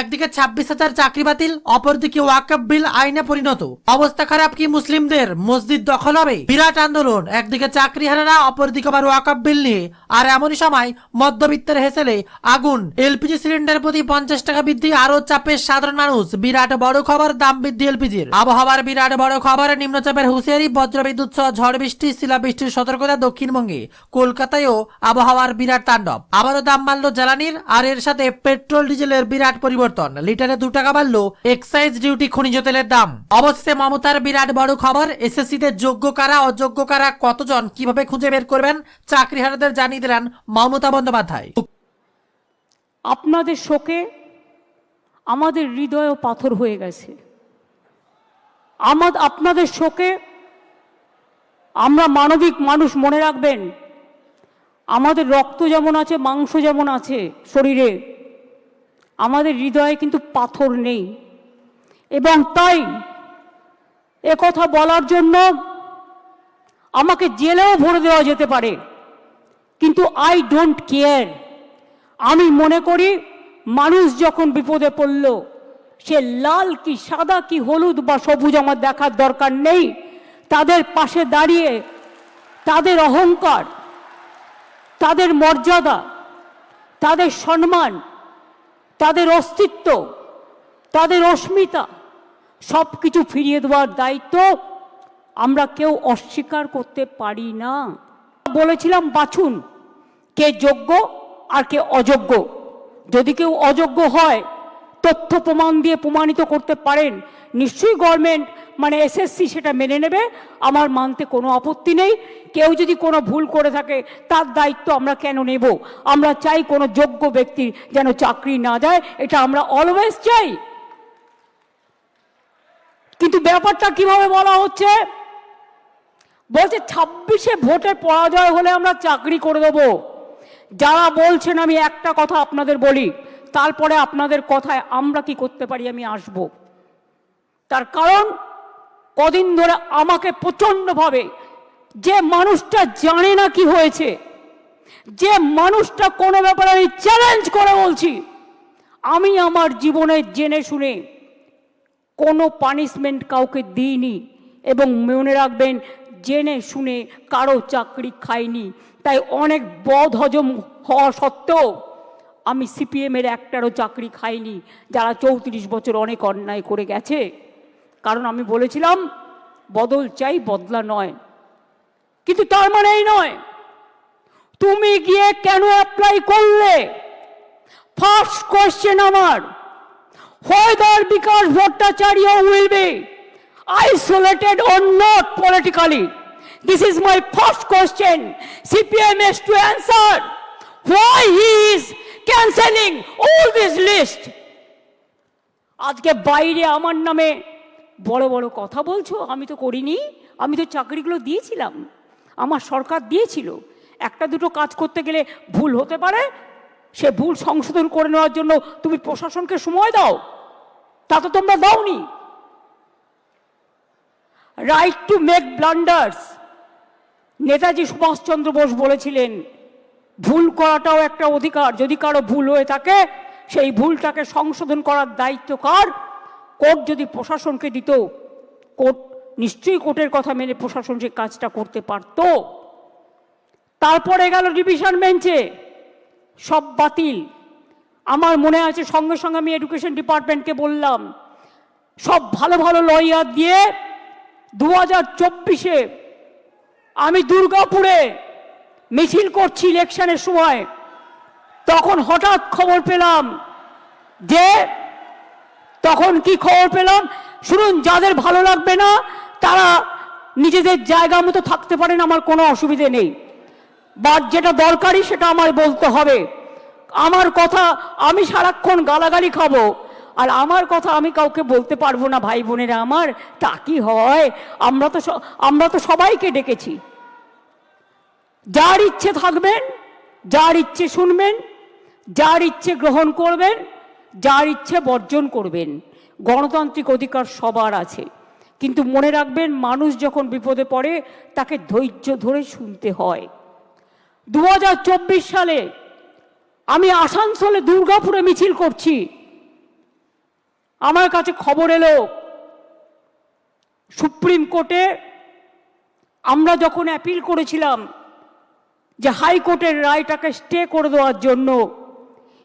একদিকে ছাব্বিশ হাজার চাকরি বাতিল, অপরদিকে ওয়াকফ বিল আইনে পরিণত। অবস্থা খারাপ কি মুসলিমদের? মসজিদ দখল হবে? বিরাট আন্দোলন। একদিকে চাকরি হারারা অপরদিকে আবার ওয়াকফ বিল নিয়ে। আর এমনই সময় মধ্যবিত্তের হেসেলে আগুন। এলপিজি সিলিন্ডার প্রতি পঞ্চাশ টাকা বৃদ্ধি আরও চাপে সাধারণ মানুষ। বিরাট বড় খবর, দাম বৃদ্ধি এলপিজির। আবহাওয়ার বিরাট বড় খবর, নিম্নচাপের হুঁশিয়ারি, বজ্রবিদ্যুৎ সহ ঝড় বৃষ্টি, শিলাবৃষ্টির সতর্কতা দক্ষিণবঙ্গে। কলকাতায়ও আবহাওয়ার বিরাট তাণ্ডব। আবারও দাম বাড়লো জ্বালানির, আর এর সাথে পেট্রোল, ডিজেলের বিরাট পরিবর্তন। লিটারে দু টাকা বাড়লো এক্সাইজ ডিউটি খনিজ তেলের দাম। অবশ্যই মমতার বিরাট বড় খবর এসএসসিতে যোগ্য কারা, অযোগ্য কারা, কতজন, কীভাবে খুঁজে বের করবেন? চাকরি চাকরিহারাদের জানিয়ে দিলেন মমতা বন্দ্যোপাধ্যায়। আপনাদের শোকে আমাদের হৃদয়ও পাথর হয়ে গেছে। আমাদ আপনাদের শোকে আমরা মানবিক মানুষ মনে রাখবেন। আমাদের রক্ত যেমন আছে, মাংস যেমন আছে শরীরে আমাদের হৃদয়ে কিন্তু পাথর নেই। এবং তাই কথা বলার জন্য আমাকে জেলেও ভরে দেওয়া যেতে পারে। কিন্তু আই ডোন্ট কেয়ার আমি মনে করি, মানুষ যখন বিপদে পড়ল, সে লাল কি, সাদা কি, হলুদ বা সবুজ আমার দেখার দরকার নেই। তাদের পাশে দাঁড়িয়ে তাদের অহংকার, তাদের মর্যাদা, তাদের সম্মান তাদের অস্তিত্ব, তাদের অস্মিতা সব কিছু ফিরিয়ে দেওয়ার দায়িত্ব আমরা কেউ অস্বীকার করতে পারি না। বলেছিলাম, বাছুন, কে যোগ্য আর কে অযোগ্য। যদি কেউ অযোগ্য হয়, তথ্য প্রমাণ দিয়ে প্রমাণিত করতে পারেন। নিশ্চয়ই গভর্নমেন্ট মানে এসএসসি সেটা মেনে নেবে। আমার মানতে কোনো আপত্তি নেই। কেউ যদি কোনো ভুল করে থাকে, তার দায়িত্ব আমরা কেন নেব? আমরা চাই কোনো যোগ্য ব্যক্তির যেন চাকরি না যায় এটা আমরা অলওয়েজ চাই। কিন্তু ব্যাপারটা কীভাবে বলা হচ্ছে? বলছে, ছাব্বিশে ভোটের পরাজয় হলে আমরা চাকরি করে দেবো। যারা বলছেন, আমি একটা কথা আপনাদের বলি, তারপরে আপনাদের কথায় আমরা কি করতে পারি, আমি আসব। তার কারণ কদিন ধরে আমাকে প্রচণ্ডভাবে যে মানুষটা জানে না কি হয়েছে, যে মানুষটা কোনো ব্যাপারে আমি চ্যালেঞ্জ করে বলছি, আমি আমার জীবনে জেনে শুনে কোনো পানিশমেন্ট কাউকে দিইনি এবং মনে রাখবেন জেনে শুনে কারও চাকরি খাইনি। তাই অনেক বদ হজম হওয়া সত্ত্বেও আমি সিপিএমের একটারও চাকরি খাইনি, যারা চৌত্রিশ বছর অনেক অন্যায় করে গেছে। কারণ আমি বলেছিলাম, বদল চাই, বদলা নয়। কিন্তু তার মানে এই নয়, তুমি গিয়ে কেন অ্যাপ্লাই করলে? ফার্স্ট কোয়েশ্চেন আমার whether Bikash Bhattacharya will be isolated on not politically this is my first question CPM has to answer why he is cancelling all this list আজকে বাইরে আমার নামে বড় বড় কথা বলছো, আমি তো করিনি, আমি তো চাকরিগুলো দিয়েছিলাম, আমার সরকার দিয়েছিল। একটা দুটো কাজ করতে গেলে ভুল হতে পারে, সে ভুল সংশোধন করে নেওয়ার জন্য তুমি প্রশাসনকে সময় দাও তা তো তোমরা দাওনি। Right to make blunders Netaji Subhas Chandra Bose বলেছিলেন, ভুল করাটাও একটা অধিকার, যদি কারও ভুল হয়ে থাকে, সেই ভুলটাকে সংশোধন করার দায়িত্ব কার? কোর্ট যদি প্রশাসনকে দিত, কোর্ট নিশ্চয়ই কোর্টের কথা মেনে প্রশাসন সেই কাজটা করতে পারত। তারপরে গেল ডিভিশন বেঞ্চে। সব বাতিল। আমার মনে আছে সঙ্গে সঙ্গে আমি এডুকেশন ডিপার্টমেন্টকে বললাম, সব ভালো ভালো লয়ার দিয়ে দু হাজার চব্বিশে আমি দুর্গাপুরে মিছিল করছি ইলেকশনের সময়। তখন হঠাৎ খবর পেলাম যে তখন কি খবর পেলাম? শুনুন, যাদের ভালো লাগবে না, তারা নিজেদের জায়গা মতো থাকতে পারেন, আমার কোনো অসুবিধে নেই। বা যেটা দরকারি সেটা আমার বলতে হবে। আমার কথা আমি সারাক্ষণ গালাগালি খাব, আর আমার কথা আমি কাউকে বলতে পারব না, ভাই বোনেরা আমার। তা কি হয়? আমরা তো আমরা তো সবাইকে ডেকেছি। যার ইচ্ছে থাকবেন, যার ইচ্ছে শুনবেন, যার ইচ্ছে গ্রহণ করবেন যার ইচ্ছে বর্জন করবেন, গণতান্ত্রিক অধিকার সবার আছে। কিন্তু মনে রাখবেন, মানুষ যখন বিপদে পড়ে, তাকে ধৈর্য ধরে শুনতে হয়। দু হাজার চব্বিশ সালে আমি আসানসোলে দুর্গাপুরে মিছিল করছি। আমার কাছে খবর এলো, সুপ্রিম কোর্টে আমরা যখন অ্যাপিল করেছিলাম যে হাইকোর্টের রায়টাকে স্টে করে দেওয়ার জন্য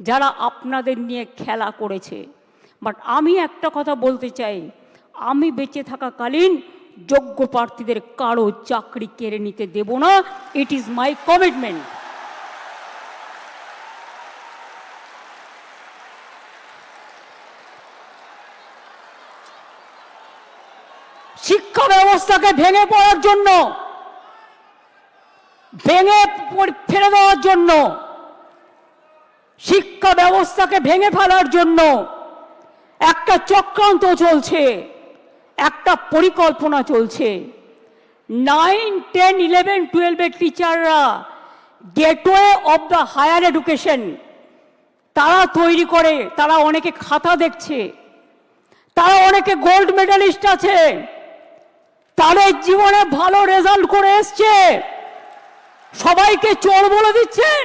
যারা আপনাদের নিয়ে খেলা করেছে। বাট আমি একটা কথা বলতে চাই, আমি বেঁচে থাকাকালীন যোগ্য প্রার্থীদের কারও চাকরি কেড়ে নিতে দেব না। ইট ইজ মাই কমিটমেন্ট শিক্ষা ব্যবস্থাকে ভেঙে পড়ার জন্য, ভেঙে ফেলে দেওয়ার জন্য শিক্ষা ব্যবস্থাকে ভেঙে ফেলার জন্য একটা চক্রান্ত চলছে, একটা পরিকল্পনা চলছে। নাইন টেন ইলেভেন টুয়েলভের টিচাররা gateway of the higher education তারা তৈরি করে, তারা অনেকে খাতা দেখছে, তারা অনেকে গোল্ড মেডালিস্ট আছে, তাদের জীবনে ভালো রেজাল্ট করে এসছে। সবাইকে চোর বলে দিচ্ছেন।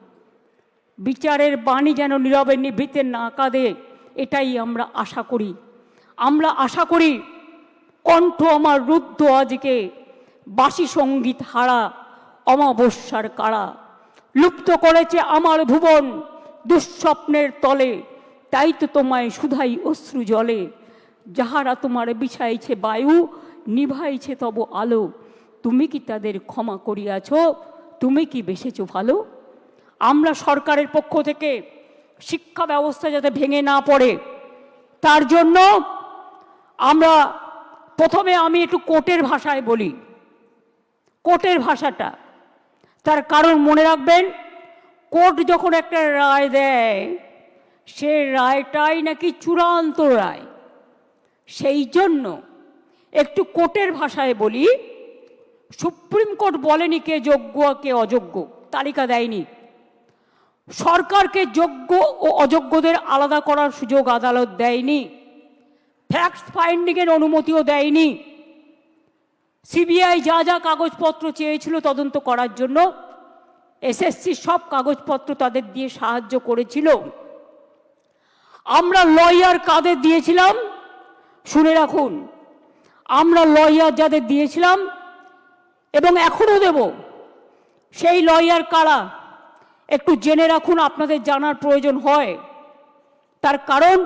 বিচারের বাণী যেন নীরবে নিভৃতে না কাঁদে, এটাই আমরা আশা করি। আমরা আশা করি কণ্ঠ আমার রুদ্ধ আজকে, বাসি সংগীত হারা, অমাবস্যার কারা। লুপ্ত করেছে আমার ভুবন দুঃস্বপ্নের তলে, তাই তো তোমায় সুধাই অশ্রু জলে। যাহারা তোমার বিছাইছে বায়ু, নিভাইছে তব আলো। তুমি কি তাদের ক্ষমা করিয়াছ? তুমি কি বেসেছ ভালো? আমরা সরকারের পক্ষ থেকে শিক্ষা ব্যবস্থা যাতে ভেঙে না পড়ে, তার জন্য আমরা প্রথমে আমি একটু কোটের ভাষায় বলি। কোর্টের ভাষাটা, তার কারণ মনে রাখবেন, কোর্ট যখন একটা রায় দেয়, সে রায়টাই নাকি চূড়ান্ত রায়। সেই জন্য একটু কোর্টের ভাষায় বলি, সুপ্রিম কোর্ট বলেনি কে যোগ্য কে অযোগ্য, তালিকা দেয়নি। সরকারকে যোগ্য ও অযোগ্যদের আলাদা করার সুযোগ আদালত দেয়নি। ফ্যাক্ট ফাইন্ডিংয়ের অনুমতিও দেয়নি। সিবিআই যা যা কাগজপত্র চেয়েছিল তদন্ত করার জন্য এসএসসি সব কাগজপত্র তাদের দিয়ে সাহায্য করেছিল। আমরা লয়ার কাদের দিয়েছিলাম? শুনে রাখুন, আমরা লয়ার যাদের দিয়েছিলাম এবং এখনও দেব, সেই লয়ার কারা? একটু জেনে রাখুন, আপনাদের জানার প্রয়োজন হয়। তার কারণ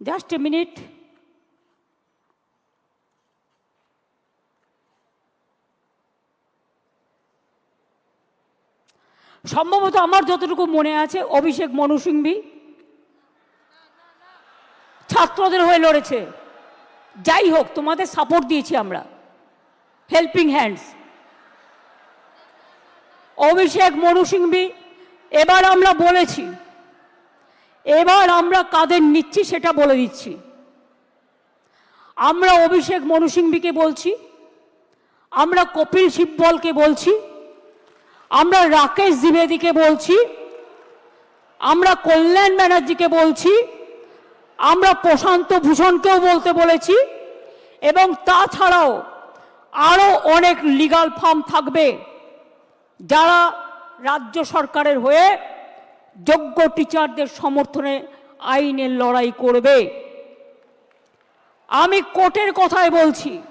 জাস্ট এ মিনিট সম্ভবত আমার যতটুকু মনে আছে, অভিষেক মনু সিংভি ছাত্রদের হয়ে লড়েছে। যাই হোক, তোমাদের সাপোর্ট দিয়েছি আমরা। হেল্পিং হ্যান্ডস অভিষেক মনু সিংভি, এবার আমরা বলেছি, এবার আমরা কাদের নিচ্ছি সেটা বলে দিচ্ছি। আমরা অভিষেক মনু সিংভিকে বলছি, আমরা কপিল সিব্বলকে বলছি, আমরা রাকেশ দ্বিবেদীকে বলছি, আমরা কল্যাণ ব্যানার্জিকে বলছি, আমরা প্রশান্ত ভূষণকেও বলতে বলেছি, এবং তাছাড়াও আরও অনেক লিগাল ফার্ম থাকবে। যারা রাজ্য সরকারের হয়ে যোগ্য টিচারদের সমর্থনে আইনের লড়াই করবে। আমি কোর্টের কথায় বলছি।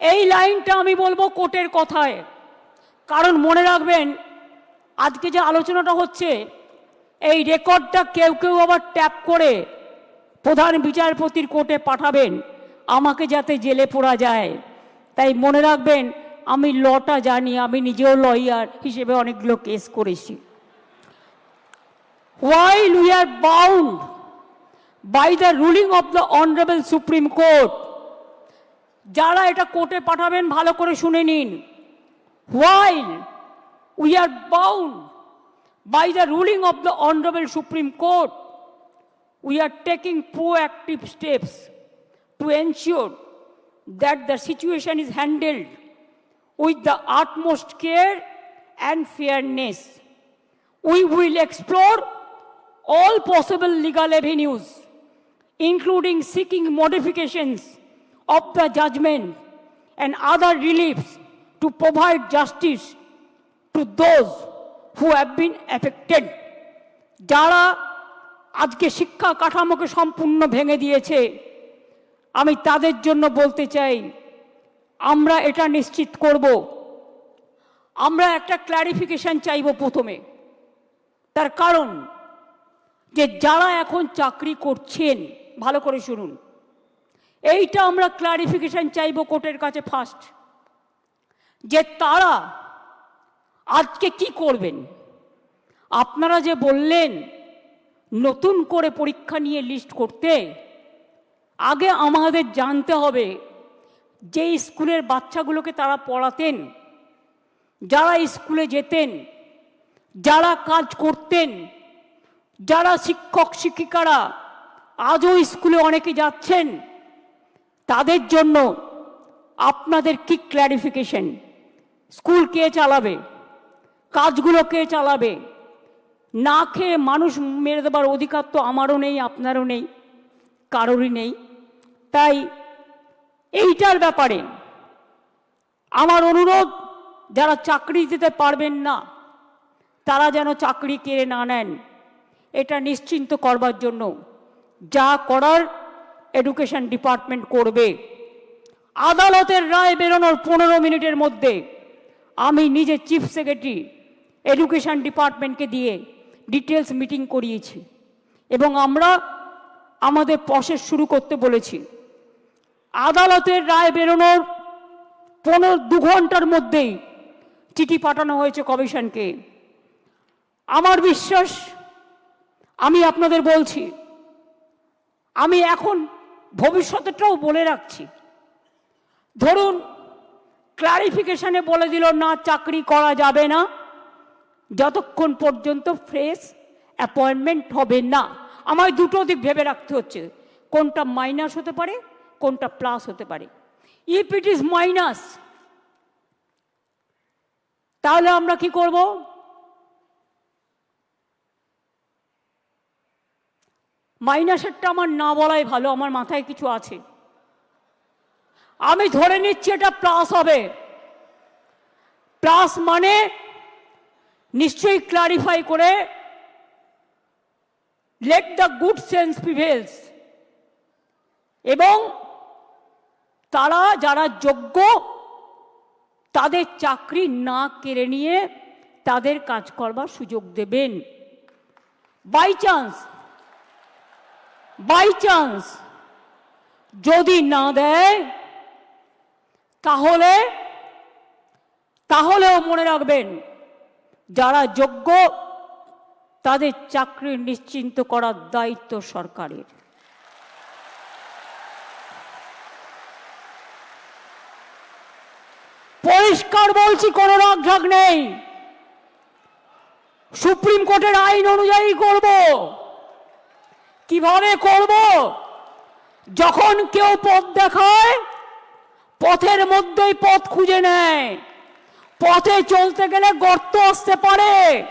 এই লাইনটা আমি বলব কোর্টের কথায়। কারণ মনে রাখবেন, আজকে যে আলোচনাটা হচ্ছে, এই রেকর্ডটা কেউ কেউ আবার ট্যাপ করে প্রধান বিচারপতির কোর্টে পাঠাবেন। আমাকে যাতে জেলে পড়া যায়। তাই মনে রাখবেন আমি লটা জানি, আমি নিজেও লয়ার হিসেবে অনেকগুলো কেস করেছি। While we are bound by the ruling of the honourable supreme court যারা এটা কোর্টে পাঠাবেন, ভালো করে শুনে নিন। While we are bound by the ruling of the honourable supreme court we are taking proactive steps to ensure that the situation is handled with the utmost care and fairness we will explore all possible legal avenues, including seeking modifications of the judgment and other reliefs to provide justice to those who have been affected. যারা আজকে শিক্ষা কাঠামোকে সম্পূর্ণ ভেঙে দিয়েছে আমি তাদের জন্য বলতে চাই আমরা এটা নিশ্চিত করব। আমরা একটা ক্ল্যারিফিকেশন চাইব প্রথমে। তার কারণ যে যারা এখন চাকরি করছেন, ভালো করে শুনুন। এইটা আমরা ক্লারিফিকেশন চাইব কোর্টের কাছে ফার্স্ট যে তারা আজকে কি করবেন? আপনারা যে বললেন, নতুন করে পরীক্ষা নিয়ে লিস্ট করতে, আগে আমাদের জানতে হবে যে স্কুলের বাচ্চাগুলোকে তারা পড়াতেন, যারা স্কুলে যেতেন, যারা কাজ করতেন, যারা শিক্ষক, শিক্ষিকারা আজও স্কুলে অনেকে যাচ্ছেন, তাদের জন্য আপনাদের কি ক্ল্যারিফিকেশন স্কুল কে চালাবে? কাজগুলো কে চালাবে? না খেয়ে মানুষ মেরে দেবার অধিকার তো আমারও নেই, আপনারও নেই, কারোরই নেই। তাই এইটার ব্যাপারে আমার অনুরোধ, যারা চাকরি দিতে পারবেন না, তারা যেন চাকরি কেড়ে না নেন। এটা নিশ্চিন্ত করবার জন্য যা করার এডুকেশন ডিপার্টমেন্ট করবে। আদালতের রায় বেরোনোর পনেরো মিনিটের মধ্যে আমি নিজে চিফ সেক্রেটারি এডুকেশন ডিপার্টমেন্টকে দিয়ে ডিটেলস মিটিং করিয়েছি এবং আমরা আমাদের প্রসেস শুরু করতে বলেছি। আদালতের রায় বেরোনোর পনেরো, দু ঘণ্টার মধ্যেই চিঠি পাঠানো হয়েছে কমিশনকে। আমার বিশ্বাস, আমি আপনাদের বলছি, আমি এখন ভবিষ্যতেরটাও বলে রাখছি। ধরুন ক্লারিফিকেশনে বলে দিল, না, চাকরি করা যাবে না। যতক্ষণ পর্যন্ত ফ্রেশ অ্যাপয়েন্টমেন্ট হবে না। আমায় দুটো দিক ভেবে রাখতে হচ্ছে। কোনটা মাইনাস হতে পারে কোনটা প্লাস হতে পারে? ইফ ইট ইজ মাইনাস তাহলে আমরা কি করব? মাইনাসেরটা আমার না বলাই ভালো, আমার মাথায় কিছু আছে। আমি ধরে নিচ্ছি এটা প্লাস হবে। প্লাস মানে নিশ্চয়ই ক্লারিফাই করে let the good sense prevails এবং তারা যারা যোগ্য, তাদের চাকরি না কেড়ে নিয়ে তাদের কাজ করবার সুযোগ দেবেন। বাই চান্স বাই চান্স যদি না দেয়, তাহলে, তাহলেও মনে রাখবেন, যারা যোগ্য, তাদের চাকরি নিশ্চিন্ত করার দায়িত্ব সরকারের। পরিষ্কার বলছি, কোনো রাগঢাক নেই। সুপ্রিম কোর্টের আইন অনুযায়ী করব। কীভাবে করব? যখন কেউ পথ দেখায়, পথের মধ্যেই পথ খুঁজে নেয়। পথে চলতে গেলে গর্ত আসতে পারে।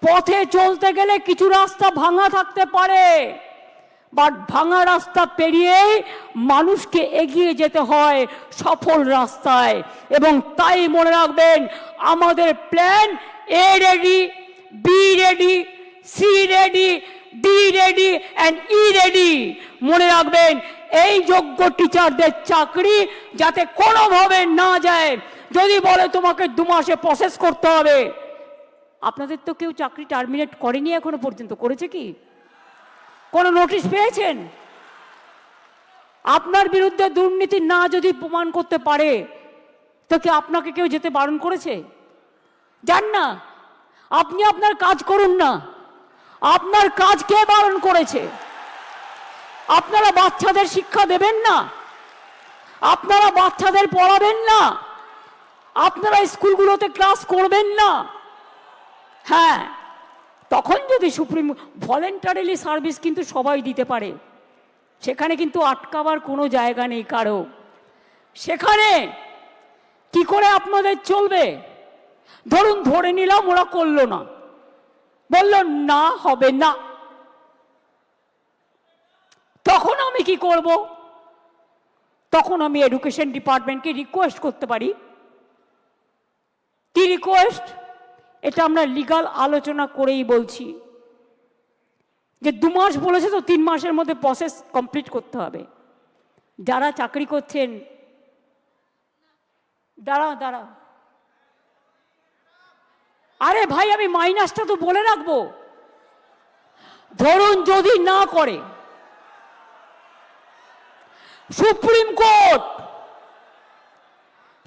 পথে চলতে গেলে কিছু রাস্তা ভাঙা থাকতে পারে। বাট ভাঙা রাস্তা পেরিয়েই মানুষকে এগিয়ে যেতে হয় সফল রাস্তায়। এবং তাই মনে রাখবেন, আমাদের plan A ready B ready C ready D ready and E ready মনে রাখবেন, এই যোগ্য টিচারদের চাকরি যাতে কোনোভাবে না যায়। যদি বলে তোমাকে দু মাসে প্রসেস করতে হবে, আপনাদের তো কেউ চাকরি টার্মিনেট করেনি এখনও পর্যন্ত, করেছে কি? কোনো নোটিশ পেয়েছেন? আপনার বিরুদ্ধে দুর্নীতি না যদি প্রমাণ করতে পারে, তো কি আপনাকে কেউ যেতে বারণ করেছে? যান না। আপনি আপনার কাজ করুন না। আপনার কাজ কে বারণ করেছে? আপনারা বাচ্চাদের শিক্ষা দেবেন না? আপনারা বাচ্চাদের পড়াবেন না? আপনারা স্কুলগুলোতে ক্লাস করবেন না? হ্যাঁ। তখন যদি সুপ্রিম ভলেন্টারিলি সার্ভিস কিন্তু সবাই দিতে পারে, সেখানে কিন্তু আটকাবার কোনো জায়গা নেই কারও। সেখানে কি করে আপনাদের চলবে? ধরুন ধরে নিলাম ওরা করল না। বলল, না, হবে না। তখন আমি কি করব? তখন আমি এডুকেশন ডিপার্টমেন্টকে রিকোয়েস্ট করতে পারি। কি রিকোয়েস্ট এটা আমরা লিগাল আলোচনা করেই বলছি। যে দু মাস বলেছে তো তিন মাসের মধ্যে প্রসেস কমপ্লিট করতে হবে। যারা চাকরি করছেন দাঁড়া দাঁড়া আরে ভাই, আমি মাইনাসটা তো বলে রাখব। ধরুন যদি না করে, সুপ্রিম কোর্ট,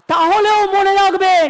তাহলেও মনে রাখবেন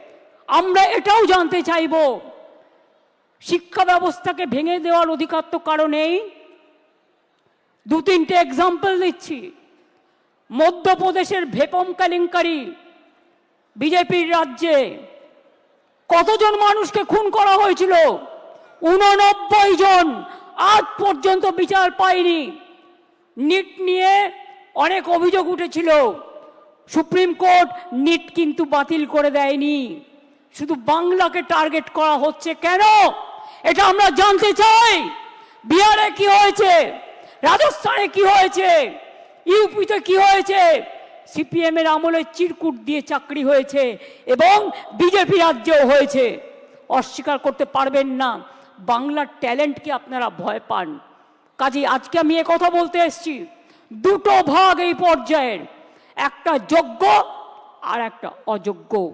আমরা এটাও জানতে চাইব। শিক্ষা ব্যবস্থাকে ভেঙে দেওয়ার অধিকার তো কারও নেই। দু তিনটে এক্সাম্পল দিচ্ছি। মধ্যপ্রদেশের ভেপম কেলেঙ্কারি বিজেপির রাজ্যে কতজন মানুষকে খুন করা হয়েছিল? উননব্বই জন। আজ পর্যন্ত বিচার পায়নি নিট নিয়ে অনেক অভিযোগ উঠেছিল। সুপ্রিম কোর্ট নিট কিন্তু বাতিল করে দেয়নি। শুধু বাংলাকে টার্গেট করা হচ্ছে কেন? এটা আমরা জানতে চাই। বিহারে কি হয়েছে? রাজস্থানে কি হয়েছে? ইউপিতে কি হয়েছে? সিপিএম এর আমলে চিরকুট দিয়ে চাকরি হয়েছে এবং বিজেপি রাজ্যেও হয়েছে। অস্বীকার করতে পারবেন না। বাংলার ট্যালেন্টকে আপনারা ভয় পান। কাজে, আজকে আমি এ কথা বলতে এসেছি। দুটো ভাগ এই পর্যায়ের। একটা যোগ্য আর একটা অযোগ্য।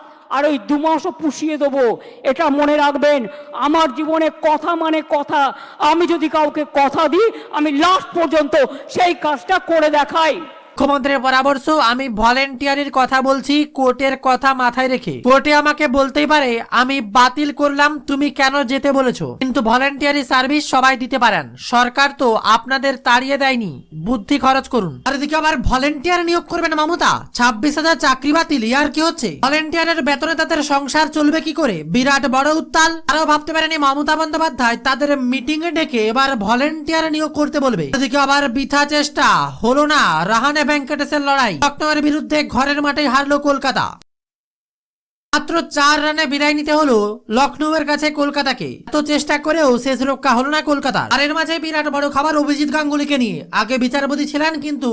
আর ওই দু মাসও পুষিয়ে দেবো। এটা মনে রাখবেন, আমার জীবনে কথা মানে কথা। আমি যদি কাউকে কথা দিই, আমি লাস্ট পর্যন্ত সেই কাজটা করে দেখাই। মুখ্যমন্ত্রীর পরামর্শ, আমি ভলেন্টিয়ারির কথা বলছি, কোর্টের কথা মাথায় রেখে। কোর্টে আমাকে বলতেই পারে, আমি বাতিল করলাম, তুমি কেন যেতে বলেছ? কিন্তু ভলেন্টিয়ারি সার্ভিস সবাই দিতে পারেন। সরকার তো আপনাদের তাড়িয়ে দেয়নি। বুদ্ধি খরচ করুন। আর এদিকে আবার ভলেন্টিয়ার নিয়োগ করবেন মমতা? ছাব্বিশ হাজার চাকরি বাতিল, ইয়ার কি হচ্ছে? ভলেন্টিয়ারের বেতনে তাদের সংসার চলবে কি করে? বিরাট বড় উত্তাল। আরও ভাবতে পারেনি মমতা বন্দ্যোপাধ্যায়, তাদের মিটিং এ ডেকে এবার ভলেন্টিয়ার নিয়োগ করতে বলবে। এদিকে আবার বৃথা চেষ্টা, হলো না, রাহানে ভেঙ্কটেশের লড়াই। লখনৌয়ের বিরুদ্ধে ঘরের মাঠে হারলো কলকাতা। মাত্র চার রানে বিদায় নিতে হলো লখনৌয়ের কাছে কলকাতাকে। এত চেষ্টা করেও শেষ রক্ষা হলো না কলকাতা আর এর মাঝে বিরাট বড় খাবার অভিজিৎ গাঙ্গুলিকে নিয়ে। আগে বিচারপতি ছিলেন কিন্তু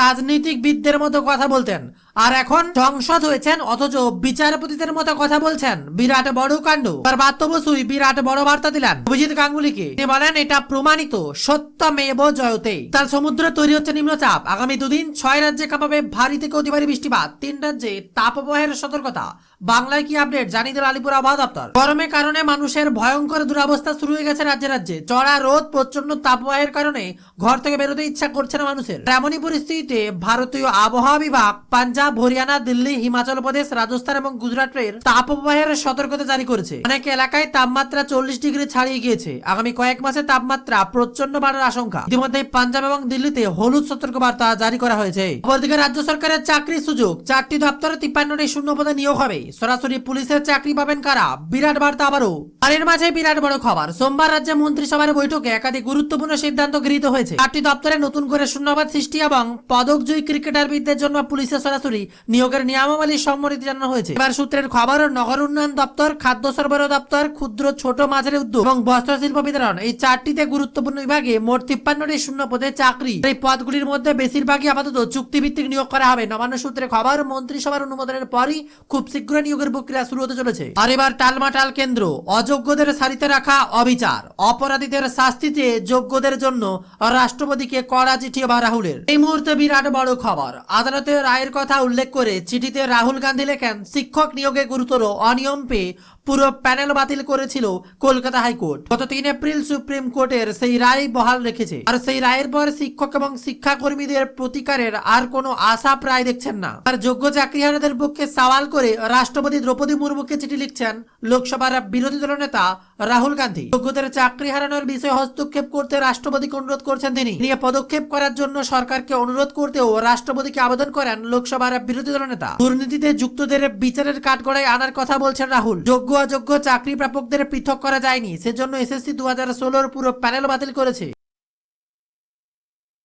রাজনৈতিক বিদদের মতো কথা বলতেন। আর এখন সংসদ হয়েছেন, অথচ বিচারপতিদের মতো কথা বলছেন। বিরাট বড় কাণ্ড। তার বার্তা বসুই বিরাট বড় বার্তা দিলেন। অভিজিৎ গাঙ্গুলিকে। তিনি বলেন, এটা প্রমাণিত সত্যমেব জয়তে। তার সমুদ্রে তৈরি হচ্ছে নিম্নচাপ। আগামী দুদিন ছয় রাজ্যে কাঁপাবে ভারী থেকে অতি ভারী বৃষ্টিপাত। তিন রাজ্যে তাপপ্রবাহের সতর্কতা। বাংলায় কি আপডেট? জানিয়ে দিল আলিপুর আবহাওয়া দপ্তর। গরমের কারণে মানুষের ভয়ঙ্কর দুরবস্থা শুরু হয়ে গেছে রাজ্যে রাজ্যে। চড়া রোদ প্রচণ্ড তাপপ্রবাহের কারণে ঘর থেকে বেরোতে ইচ্ছা করছে না মানুষের। এমনই পরিস্থিতিতে ভারতীয় আবহাওয়া বিভাগ পাঞ্জাব হরিয়ানা, দিল্লি, হিমাচল প্রদেশ, রাজস্থান এবং গুজরাটের তাপপ্রবাহের সতর্কতা জারি করেছে। অনেক এলাকায় তাপমাত্রা চল্লিশ ডিগ্রি ছাড়িয়ে গিয়েছে। আগামী কয়েক মাসে তাপমাত্রা প্রচণ্ড বাড়ার আশঙ্কা। ইতিমধ্যে পাঞ্জাব এবং দিল্লিতে হলুদ সতর্কবার্তা জারি করা হয়েছে। অপরদিকে রাজ্য সরকারের চাকরির সুযোগ। চারটি দপ্তরে তিপ্পান্নটি শূন্য পদে নিয়োগ হবে। সরাসরি পুলিশের চাকরি পাবেন কারা? বিরাট বার্তা আবারও। আর এর মাঝে বিরাট বড় খবর। সোমবার রাজ্যে মন্ত্রিসভার বৈঠকে একাধিক গুরুত্বপূর্ণ সিদ্ধান্ত গৃহীত হয়েছে। চারটি দপ্তরে নতুন করে শূন্যবাদ সৃষ্টি এবং পদকজয়ী ক্রিকেটারবিদদের জন্য পুলিশের সরাসরি নিয়োগের নিয়মাবলী সম্মতি জানানো হয়েছে। এবার সূত্রের খবর, নগর উন্নয়ন দপ্তর, খাদ্য সরবরাহ দপ্তর, ক্ষুদ্র, ছোট, মাঝারি উদ্যোগ এবং বস্ত্রশিল্প বিতরণ এই চারটিতে গুরুত্বপূর্ণ বিভাগে মোট তিপ্পান্নটি শূন্য পদে চাকরি। এই পদগুলির মধ্যে বেশিরভাগই আপাতত চুক্তিভিত্তিক নিয়োগ করা হবে। নবান্ন সূত্রে খবর, মন্ত্রিসভার অনুমোদনের পরই খুব শীঘ্রই নিয়োগের প্রক্রিয়া শুরু হতে চলেছে। আর এবার টালমাটাল কেন্দ্র, অযোগ্যদের সারিতে রাখা অবিচার। অপরাধীদের শাস্তিতে যোগ্যদের জন্য রাষ্ট্রপতিকে কড়া চিঠি বা রাহুলের। এই মুহূর্তে বিরাট বড় খবর। আদালতের রায়ের কথা উল্লেখ করে চিঠিতে রাহুল গান্ধী লেখেন শিক্ষক নিয়োগে গুরুতর অনিয়ম পেয়ে পুরো প্যানেল বাতিল করেছিল কলকাতা হাইকোর্ট। গত তিন এপ্রিল সুপ্রিম কোর্টের সেই রায় বহাল রেখেছে। আর সেই রায়ের পর শিক্ষক এবং শিক্ষাকর্মীদের প্রতিকারের আর কোনো আশা প্রায় দেখছেন না। আর যোগ্য চাকরিহারাদের পক্ষে সওয়াল করে রাষ্ট্রপতি দ্রৌপদী মুর্মুকে চিঠি লিখছেন লোকসভার বিরোধী দল নেতা রাহুল গান্ধী। যোগ্যদের চাকরি হারানোর বিষয়ে হস্তক্ষেপ করতে রাষ্ট্রপতিকে অনুরোধ করছেন তিনি। নিয়ে পদক্ষেপ করার জন্য সরকারকে অনুরোধ করতেও রাষ্ট্রপতিকে আবেদন করেন লোকসভার বিরোধী দল নেতা। দুর্নীতিতে যুক্তদের বিচারের কাঠগড়ায় আনার কথা বলছেন রাহুল। যোগ্য অযোগ্য চাকরি প্রাপকদের পৃথক করা যায়নি, সেজন্য এসএসসি দু হাজার ষোলোর পুরো প্যানেল বাতিল করেছে।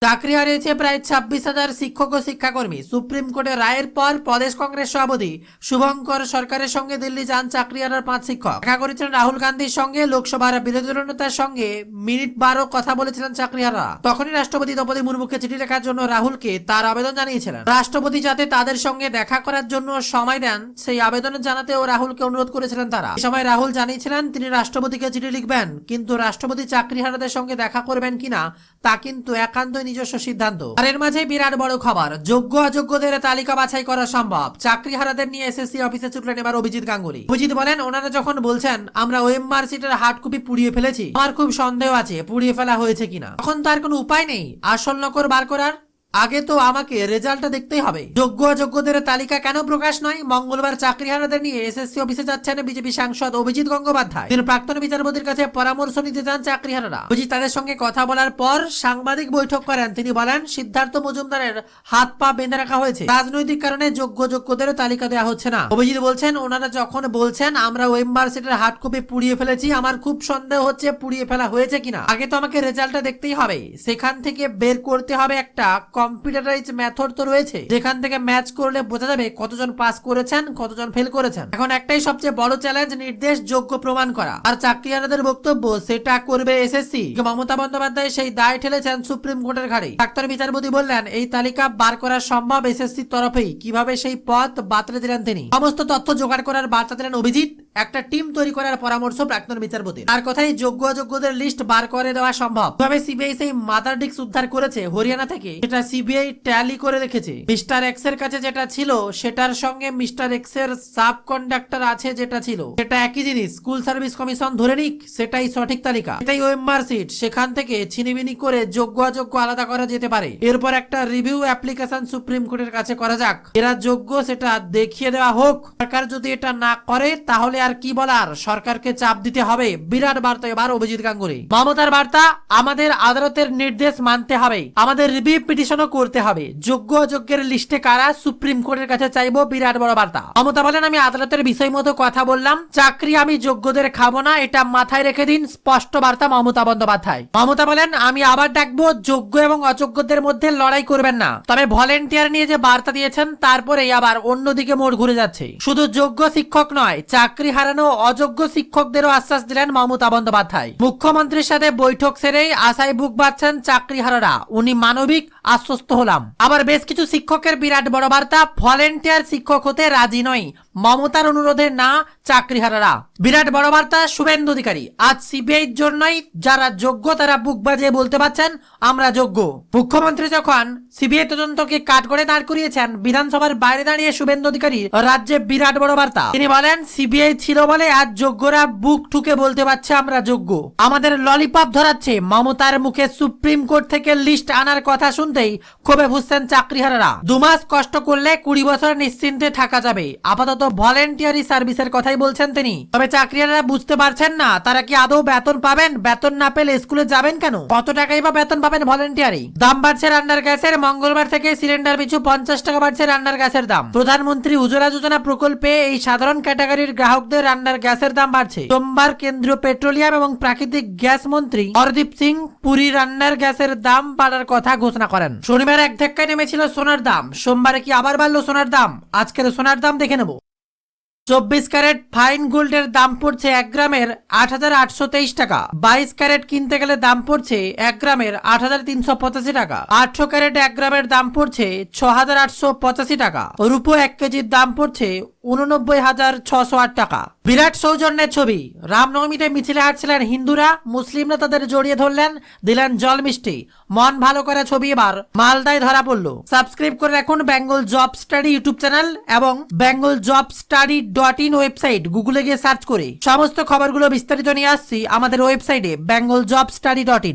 চাকরি হারিয়েছে প্রায় ছাব্বিশ হাজার শিক্ষক ও শিক্ষাকর্মী। সুপ্রিম কোর্টের রায়ের পর প্রদেশ কংগ্রেস সভাপতি শুভঙ্কর সরকারের সঙ্গে দিল্লি যান চাকরি হারার পাঁচ শিক্ষক। দেখা করেছিলেন রাহুল গান্ধীর সঙ্গে, লোকসভার বিরোধী দল নেতার সঙ্গে মিনিট বারো কথা বলেছিলেন চাকরিহারা তখনই রাষ্ট্রপতি দ্রৌপদী মুর্মুকে চিঠি লেখার জন্য রাহুলকে তার আবেদন জানিয়েছিলেন। রাষ্ট্রপতি যাতে তাদের সঙ্গে দেখা করার জন্য সময় দেন, সেই আবেদন জানাতেও রাহুলকে অনুরোধ করেছিলেন তারা। এই সময় রাহুল জানিয়েছিলেন, তিনি রাষ্ট্রপতিকে চিঠি লিখবেন, কিন্তু রাষ্ট্রপতি চাকরিহারাদের সঙ্গে দেখা করবেন কিনা, তা কিন্তু একান্তই নিজস্ব সিদ্ধান্ত। আর এর মাঝে বিরাট বড় খবর। যোগ্য অযোগ্যদের তালিকা বাছাই করা সম্ভব। চাকরি হারাদের নিয়ে এসএসসি অফিসে ছুটলেন এবার অভিজিৎ গাঙ্গুলি। অভিজিৎ বলেন, ওনারা যখন বলছেন, আমরা ওএমআর সিটের হার্ড কপি পুড়িয়ে ফেলেছি, আমার খুব সন্দেহ আছে, পুড়িয়ে ফেলা হয়েছে কিনা? তখন তার কোনো উপায় নেই। আসল নকর বার করার আগে তো আমাকে রেজাল্টটা দেখতেই হবে। যোগ্য অযোগ্যদের তালিকা কেন প্রকাশ নয়? মঙ্গলবার চাকরিহারাদের নিয়ে এসএসসি অফিসে যাচ্ছেন বিজেপি সাংসদ অভিজিৎ গঙ্গোপাধ্যায়। তিনি প্রাক্তন বিচারপতির কাছে পরামর্শ নিতে চান চাকরিহারারা। অভিজিৎ তাদের সঙ্গে কথা বলার পর সাংবাদিক বৈঠক করেন। তিনি বলেন, সিদ্ধার্থ মজুমদারের হাত পা বেঁধে রাখা হয়েছে। রাজনৈতিক কারণে যোগ্য যোগ্যদের তালিকা দেওয়া হচ্ছে না। অভিজিৎ বলছেন, ওনারা যখন বলছেন, আমরা ওয়েম্বার সিটের হার্ড কপি পুড়িয়ে ফেলেছি। আমার খুব সন্দেহ হচ্ছে পুড়িয়ে ফেলা হয়েছে কিনা। আগে তো আমাকে রেজাল্টটা দেখতেই হবে। সেখান থেকে বের করতে হবে একটা কম্পিউটারাইজ মেথড তো রয়েছে। যেখান থেকে ম্যাচ করলে বোঝা যাবে কতজন পাস করেছেন, কতজন ফেল করেছেন। এখন একটাই সবচেয়ে বড় চ্যালেঞ্জ নির্দেশ যোগ্য প্রমাণ করা। আর চাকরিহারাদের বক্তব্য, সেটা করবে এসএসসি। মমতা বন্দ্যোপাধ্যায় সেই দায় ঠেলেছেন সুপ্রিম কোর্টের ঘাড়ে। ডাক্তার বিচারপতি বললেন, এই তালিকা বার করা সম্ভব এসএসসির তরফেই। কীভাবে সেই পথ বাতলে দিলেন তিনি? সমস্ত তথ্য জোগাড় করার বার্তা দিলেন অভিজিৎ। একটা টিম তৈরি করার পরামর্শ প্রাক্তন বিচারপতি আর কথাই যোগ্য অযোগ্যদের লিস্ট বার করে দেওয়া সম্ভব। কীভাবে সিবিআই সেই মাদার ডিস্ক উদ্ধার করেছে হরিয়ানা থেকে, সেটা সিবিআই ট্যালি করে রেখেছে। মিস্টার এক্সের কাছে যেটা ছিল, সেটার সঙ্গে মিস্টার এক্সের সাব কন্ডাক্টর আছে যেটা ছিল। সেটা একই জিনিস, স্কুল সার্ভিস কমিশন ধরে নিক, সেটাই সঠিক তালিকা। এটাই ওএমআর সিট, সেখান থেকে ছিনিবিনি করে যোগ্য অযোগ্য আলাদা করা যেতে পারে। এরপর একটা রিভিউ অ্যাপ্লিকেশন সুপ্রিম কোর্টের কাছে করা যাক। এরা যোগ্য, সেটা দেখিয়ে দেওয়া হোক। সরকার যদি এটা না করে, তাহলে আর কি বলার? সরকারকে চাপ দিতে হবে। বিরাট বার্তা এবার অভিজিৎ গাঙ্গুলি। মমতার বার্তা, আমাদের আদালতের নির্দেশ মানতে হবে। আমাদের রিভিউ পিটিশনও করতে হবে। যোগ্য অযোগ্যের লিস্টে কারা সুপ্রিম কোর্টের কাছে চাইব? বিরাট বড় বার্তা। মমতা বলেন, আমি আদালতের বিষয় মতো কথা বললাম। চাকরি আমি যোগ্যদের খাব না। এটা মাথায় রেখে দিন, স্পষ্ট বার্তা মমতা বন্দ্যোপাধ্যায়। মমতা বলেন, আমি আবার ডাকবো, যোগ্য এবং অযোগ্যদের মধ্যে লড়াই করবেন না। তবে ভলেন্টিয়ার নিয়ে যে বার্তা দিয়েছেন, তারপরেই আবার অন্যদিকে মোড় ঘুরে যাচ্ছে। শুধু যোগ্য শিক্ষক নয়, চাকরি হারানো অযোগ্য শিক্ষকদেরও আশ্বাস দিলেন মমতা বন্দ্যোপাধ্যায়। মুখ্যমন্ত্রীর সাথে বৈঠক সেরেই আশায় বুক বাঁধছেন চাকরি হারারা উনি মানবিক আশ্বস্ত হলাম। আবার বেশ কিছু শিক্ষকের বিরাট বড় বার্তা, ভলেন্টিয়ার শিক্ষক হতে রাজি নয় মমতার অনুরোধে না চাকরি হারারা বিরাট বড় বার্তা, শুভেন্দু অধিকারী। আজ সিবিআইর জন্যই যারা যোগ্য তারা বুক বাজিয়ে বলতে পারছেন, আমরা যোগ্য। মুখ্যমন্ত্রী যখন সিবিআই তদন্তকে কাট করে দাঁড় করিয়েছেন, বিধানসভার বাইরে দাঁড়িয়ে শুভেন্দু অধিকারী রাজ্যে বিরাট বড় বার্তা। তিনি বলেন, সিবিআই ছিল বলে আজ যোগ্যরা বুক ঠুকে বলতে পারছে আমরা যোগ্য। আমাদের ললিপপ ধরাচ্ছে। মমতার মুখে সুপ্রিম কোর্ট থেকে লিস্ট আনার কথা শুনতেই ক্ষোভে ফুসছেন চাকরিহারারা। দু মাস কষ্ট করলে কুড়ি বছর নিশ্চিন্তে থাকা যাবে। আপাতত ভলেন্টিয়ারি সার্ভিসের কথাই বলছেন তিনি। তবে চাকরিহারারা বুঝতে পারছেন না, তারা কি আদৌ বেতন পাবেন? বেতন না পেলে স্কুলে যাবেন কেন? কত টাকাই বা বেতন পাবেন ভলেন্টিয়ারি দাম বাড়ছে রান্নার গ্যাসের, মঙ্গলবার থেকে সিলিন্ডার পিছু পঞ্চাশ টাকা বাড়ছে রান্নার গ্যাসের দাম। প্রধানমন্ত্রী উজ্জ্বলা যোজনা প্রকল্পে এই সাধারণ ক্যাটাগরির গ্রাহকদের রান্নার গ্যাসের দাম বাড়ছে। সোমবার কেন্দ্রীয় পেট্রোলিয়াম এবং প্রাকৃতিক গ্যাস মন্ত্রী হরদীপ সিং পুরী রান্নার গ্যাসের দাম বাড়ার কথা ঘোষণা করেন। শনিবার এক ধাক্কায় নেমেছিল সোনার দাম। সোমবারে কি আবার বাড়লো সোনার দাম? আজকের সোনার দাম দেখে নেব। চব্বিশ ক্যারেট ফাইন গোল্ডের দাম পড়ছে এক গ্রামের আট হাজার আটশো তেইশ টাকা। বাইশ ক্যারেট কিনতে গেলে দাম পড়ছে এক গ্রামের আট হাজার তিনশো পঁচাশি টাকা। আটশো ক্যারেট এক গ্রামের দাম পড়ছে ছ হাজার আটশো পঁচাশি টাকা। রূপো এক কেজির দাম পড়ছে উননব্বই হাজার ছশো আট টাকা। বিরাট সৌজন্যের ছবি। রামনবমীতে মিছিলে হাঁটছিলেন হিন্দুরা, মুসলিমরা তাদের জড়িয়ে ধরলেন, দিলেন জল মিষ্টি। মন ভালো করা ছবি এবার মালদায় ধরা পড়ল। সাবস্ক্রাইব করে রাখুন Bengal job study YouTube channel এবং Bengal job study dot in website গুগলে গিয়ে সার্চ করে। সমস্ত খবরগুলো বিস্তারিত নিয়ে আসছি আমাদের ওয়েবসাইটে Bengal job study dot in